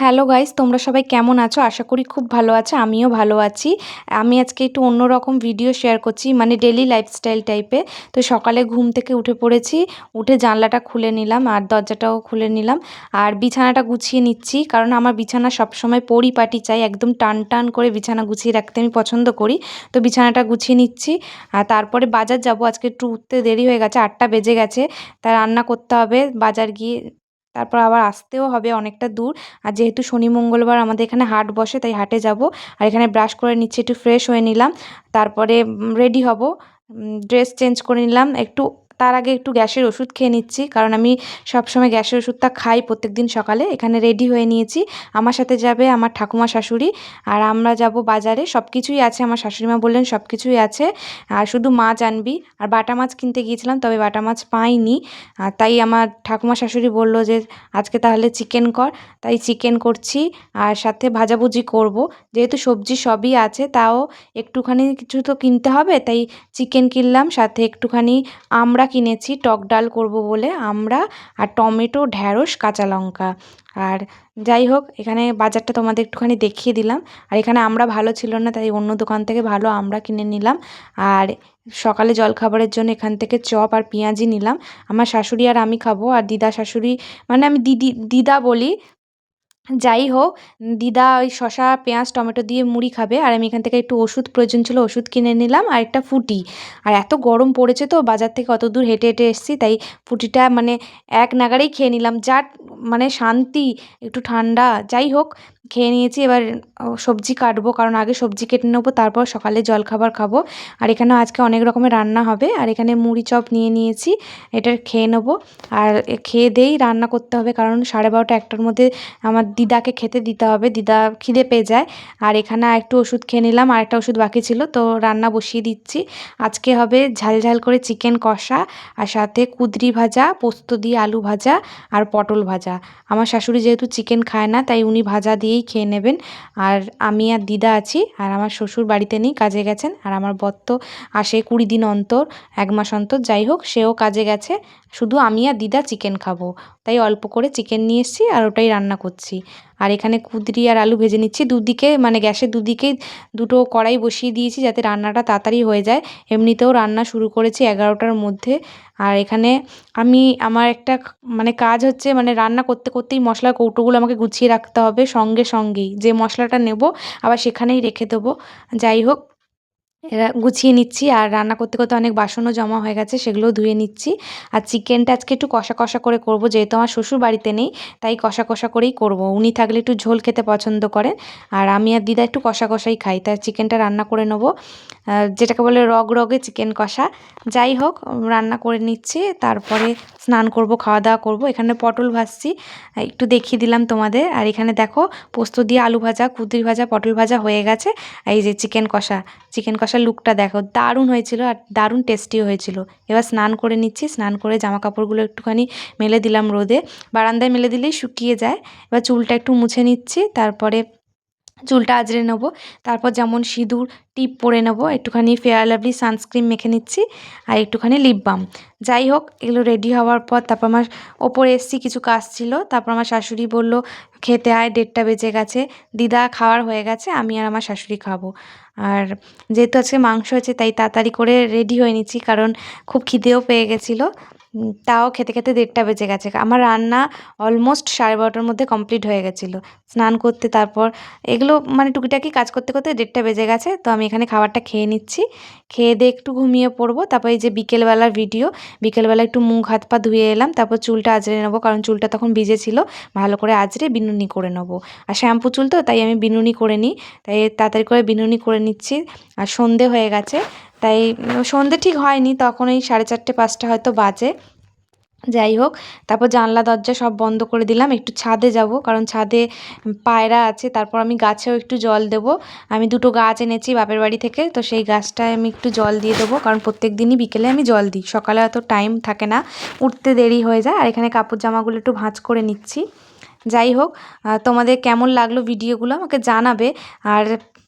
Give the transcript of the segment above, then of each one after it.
Hello guys, তোমরা সবাই কেমন আছো? আশা করি খুব ভালো আছো, আমিও ভালো আছি। আমি আজকে একটু অন্যরকম ভিডিও শেয়ার করছি মানে ডেলি লাইফস্টাইল টাইপে তো সকালে ঘুম থেকে উঠে পড়েছি, উঠে জানলাটা খুলে নিলাম আর দরজাটাও খুলে নিলাম। আর বিছানাটা গুছিয়ে নিচ্ছি, কারণ আমার বিছানা সবসময় পরিপাটি চাই, একদম টান টান করে বিছানা গুছিয়ে রাখতে আমি পছন্দ করি। তো বিছানাটা গুছিয়ে নিচ্ছি, আর তারপরে বাজার যাব। আজকে একটু উঠতে দেরি হয়ে গেছে, আটটা বেজে গেছে তাই রান্না করতে হবে। বাজার গিয়ে তারপর আবার আসতেও হবে অনেকটা দূর। আর যেহেতু শনি মঙ্গলবার আমাদের এখানে হাট বসে, তাই হাটে যাব। আর এখানে ব্রাশ করে নিচ্ছে, একটু ফ্রেশ হয়ে নিলাম। তারপরে রেডি হব। ড্রেস চেঞ্জ করে নিলাম। একটু তার আগে একটু গ্যাসের ওষুধ খেয়ে নিচ্ছি, কারণ আমি সবসময় গ্যাসের ওষুধটা খাই প্রত্যেক দিন সকালে। এখানে রেডি হয়ে নিয়েছি। আমার সাথে যাবে আমার ঠাকুমা শাশুড়ি, আর আমরা যাব বাজারে। সব কিছুই আছে, আমার শাশুড়িমা বললেন সব কিছুই আছে। আর শুধু মাছ আনবি। আর বাটা মাছ কিনতে গিয়েছিলাম, তবে বাটা মাছ পাইনি। আর তাই আমার ঠাকুমা শাশুড়ি বলল যে, আজকে তাহলে চিকেন কর। তাই চিকেন করছি, আর সাথে ভাজাভুজি করব। যেহেতু সবজি সবই আছে, তাও একটুখানি কিছু তো কিনতে হবে, তাই চিকেন কিনলাম। সাথে একটুখানি আমরা কিনেছি, টক ডাল করব বলে আমরা আর টমেটো, ঢ্যাঁড়স, কাঁচা লঙ্কা। আর যাই হোক, এখানে বাজারটা তোমাদের একটুখানি দেখিয়ে দিলাম। আর এখানে আমরা ভালো ছিল না, তাই অন্য দোকান থেকে ভালো আমরা কিনে নিলাম। আর সকালে জলখাবারের জন্য এখান থেকে চপ আর পেঁয়াজি নিলাম। আমার শাশুড়ি আর আমি খাব, আর দিদা শাশুড়ি মানে আমি দিদি, দিদা বলি যাই হোক, দিদা ওই শসা, পেঁয়াজ, টমেটো দিয়ে মুড়ি খাবে। আর আমি এখান থেকে একটু ওষুধ প্রয়োজন ছিল, ওষুধ কিনে নিলাম, আর একটা ফুটি। আর এত গরম পড়েছে তো, বাজার থেকে অত দূর হেঁটে হেঁটে এসেছি, তাই ফুটিটা মানে এক নাগারেই খেয়ে নিলাম। যা মানে শান্তি, একটু ঠান্ডা, যাই হোক, খেয়ে নিয়েছি। এবার সবজি কাটবো, কারণ আগে সবজি কেটে নেব, তারপর সকালে জলখাবার খাব। আর এখানেও আজকে অনেক রকমের রান্না হবে। আর এখানে মুড়ি চপ নিয়ে নিয়েছি, এটা খেয়ে নেব। আর খেয়ে দিয়েই রান্না করতে হবে, কারণ সাড়ে বারোটা একটার মধ্যে আমার দিদাকে খেতে দিতে হবে। দিদা খিদে পেয়ে যায়। আর এখানে একটু ওষুধ খেয়ে নিলাম। আর একটা ওষুধ বাকি ছিল, তো রান্না বসিয়ে দিচ্ছি। আজকে হবে ঝাল ঝাল করে চিকেন কষা আর সাথে কুদরি ভাজা, পোস্ত দিয়ে আলু ভাজা আর পটল ভাজা। আমার শাশুড়ি যেহেতু চিকেন খায় না, তাই উনি ভাজা দিয়েই খেয়ে নেবেন। আর আমি আর দিদা আছি আর আমার শ্বশুর বাড়িতে নেই, কাজে গেছেন। আর আমার বর তো আসে কুড়ি দিন অন্তর, এক মাস অন্তর। যাই হোক, সেও কাজে গেছে। শুধু আমি আর দিদা চিকেন খাব। তাই অল্প করে চিকেন নিয়ে এসেছি আর ওটাই রান্না করছি। আর এখানে কুদরি আর আলু ভেজে নিচ্ছি। দুদিকে মানে গ্যাসের দুদিকেই দুটো কড়াই বসিয়ে দিয়েছি যাতে রান্নাটা তাড়াতাড়ি হয়ে যায়। এমনিতেও রান্না শুরু করেছি এগারোটার মধ্যে। আর এখানে আমি, আমার একটা মানে কাজ হচ্ছে মানে রান্না করতে করতেই মশলার কৌটোগুলো আমাকে গুছিয়ে রাখতে হবে সঙ্গে সঙ্গেই। যে মশলাটা নেব আবার সেখানেই রেখে দেবো। যাই হোক এরা গুছিয়ে নিচ্ছি। আর রান্না করতে করতে অনেক বাসনও জমা হয়ে গেছে, সেগুলোও ধুয়ে নিচ্ছি। আর চিকেনটা আজকে একটু কষা কষা করে করব, যেহেতু আমার শ্বশুর বাড়িতে নেই, তাই কষা কষা করেই করব। উনি থাকলে একটু ঝোল খেতে পছন্দ করেন। আর আমি আর দিদা একটু কষা, কষাই খাই, তাই চিকেনটা রান্না করে নেব। যেটাকে বলে রগ রগে চিকেন কষা। যাই হোক, রান্না করে নিচ্ছি, তারপরে স্নান করব খাওয়া দাওয়া করব। এখানে পটল ভাজছি, একটু দেখিয়ে দিলাম তোমাদের। আর এখানে দেখো, পোস্ত দিয়ে আলু ভাজা, কুদরি ভাজা, পটল ভাজা হয়ে গেছে। এই যে চিকেন কষা, চিকেন কষার লুকটা দেখো, দারুণ হয়েছিল আর দারুণ টেস্টিও হয়েছিল। এবার স্নান করে নিচ্ছি, স্নান করে জামা কাপড়গুলো একটুখানি মেলে দিলাম রোদে। বারান্দায় মেলে দিলেই শুকিয়ে যায়। এবার চুলটা একটু মুছে নিচ্ছি, তারপরে চুলটা আঁচড়ে নেব। তারপর যেমন সিঁদুর, টিপ পরে নেব। একটুখানি ফেয়ার লাভলি সানস্ক্রিন মেখে নিচ্ছি আর একটুখানি লিপ বাম যাই হোক, এগুলো রেডি হওয়ার পর তারপর আমার ওপরে এসছি, কিছু কাজ ছিল। তারপর আমার শাশুড়ি বলল, খেতে আয়, দেড়টা বেজে গেছে। দিদা খাওয়ার হয়ে গেছে, আমি আর আমার শাশুড়ি খাব। আর যেহেতু আজকে মাংস হয়েছে, তাই তাড়াতাড়ি করে রেডি হয়ে নিচ্ছি, কারণ খুব খিদেও পেয়ে গেছিল। তাও খেতে খেতে দেড়টা বেজে গেছে। আমার রান্না অলমোস্ট সাড়ে বারোটার মধ্যে কমপ্লিট হয়ে গেছিল। স্নান করতে তারপর এগুলো মানে টুকিটাকি কাজ করতে করতে দেড়টা বেজে গেছে। তো আমি এখানে খাবারটা খেয়ে নিচ্ছি। খেয়ে দিয়ে একটু ঘুমিয়ে পড়ব। তারপর এই যে বিকেলবেলার ভিডিও বিকেলবেলা একটু মুখ হাত পা ধুয়ে এলাম। তারপর চুলটা আজরে নেব, কারণ চুলটা তখন ভিজে ছিল। ভালো করে আজরে বিনুনি করে নেব। আর শ্যাম্পু চুল তো, তাই আমি বিনুনি করে নিই। তাই তাড়াতাড়ি করে বিনুনি করে নিচ্ছি। আর সন্ধে হয়ে গেছে। তাই সন্ধে ঠিক হয়নি, তখন এই সাড়ে চারটে, পাঁচটা হয়তো বাজে। যাই হোক, তারপর জানলা, দরজা সব বন্ধ করে দিলাম, একটু ছাদে যাব, কারণ ছাদে পায়রা আছে, তারপর আমি গাছেও একটু জল দেব। আমি দুটো গাছ এনেছি বাপের বাড়ি থেকে, তো সেই গাছটায় আমি একটু জল দিয়ে দেবো, কারণ প্রত্যেক দিনই বিকেলে আমি জল দিই, সকালে অত টাইম থাকে না, উঠতে দেরি হয়ে যায়, আর এখানে কাপড় জামাগুলো একটু ভাঁজ করে নিচ্ছি। যাই হোক তোমাদের কেমন লাগল ভিডিওগুলো আমাকে জানাবে, আর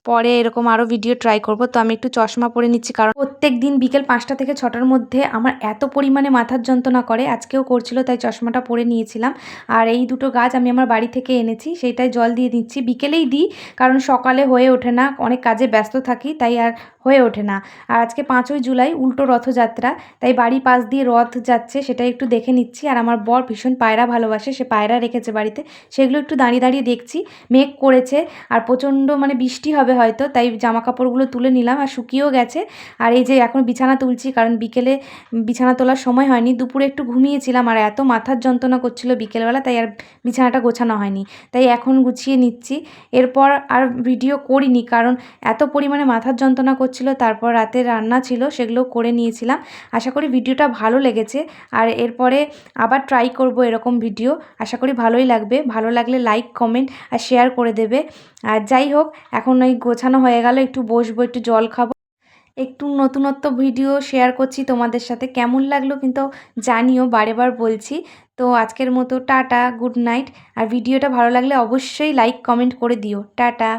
পরে এরকম আরও ভিডিও ট্রাই করব, তো আমি একটু চশমা পরে নিচ্ছি, কারণ প্রত্যেক দিন বিকেল পাঁচটা থেকে ছটার মধ্যে আমার এত পরিমাণে মাথার যন্ত্রণা করে, আজকেও করছিল, তাই চশমাটা পরে নিয়েছিলাম। আর এই দুটো গাছ আমি আমার বাড়ি থেকে এনেছি সেটাই জল দিয়ে দিচ্ছি। বিকেলেই দিই, কারণ সকালে হয়ে ওঠে না, অনেক কাজে ব্যস্ত থাকি, তাই আর হয়ে ওঠে না। আর আজকে পাঁচই জুলাই, উল্টো রথযাত্রা, তাই বাড়ি পাশ দিয়ে রথ যাচ্ছে, সেটাই একটু দেখে নিচ্ছি। আর আমার বর ভীষণ পায়রা ভালোবাসে, সে পায়রা রেখেছে বাড়িতে, সেগুলো একটু দাঁড়িয়ে দাঁড়িয়ে দেখছি। মেঘ করেছে, আর প্রচণ্ড মানে বৃষ্টি হবে হয়তো, তাই জামা কাপড়গুলো তুলে নিলাম আর শুকিয়েও গেছে। আর এই যে এখন বিছানা তুলছি, কারণ বিকেলে বিছানা তোলার সময় হয়নি। দুপুরে একটু ঘুমিয়েছিলাম আর এত মাথার যন্ত্রণা করছিল বিকেলবেলা, তাই আর বিছানাটা গোছানো হয়নি। তাই এখন গুছিয়ে নিচ্ছি। এরপর আর ভিডিও করিনি, কারণ এত পরিমাণে মাথার যন্ত্রণা করছিল, তারপর রাতে রান্না ছিল, সেগুলো করে নিয়েছিলাম। আশা করি ভিডিওটা ভালো লেগেছে। আর এরপরে আবার ট্রাই করব এরকম ভিডিও। আশা করি ভালোই লাগবে। ভালো লাগলে লাইক কমেন্ট আর শেয়ার করে দেবে। আর যাই হোক, এখন ওই গোছানো হয়ে গেল, একটু বসবো, একটু জল খাব। একটু নতুনত্ব ভিডিও শেয়ার করছি তোমাদের সাথে। কেমন লাগল কিন্তু জানিও বারে বার বলছি। তো আজকের মতো টাটা, গুড নাইট। আর ভিডিওটা ভালো লাগলে অবশ্যই লাইক, কমেন্ট করে দিও। টাটা।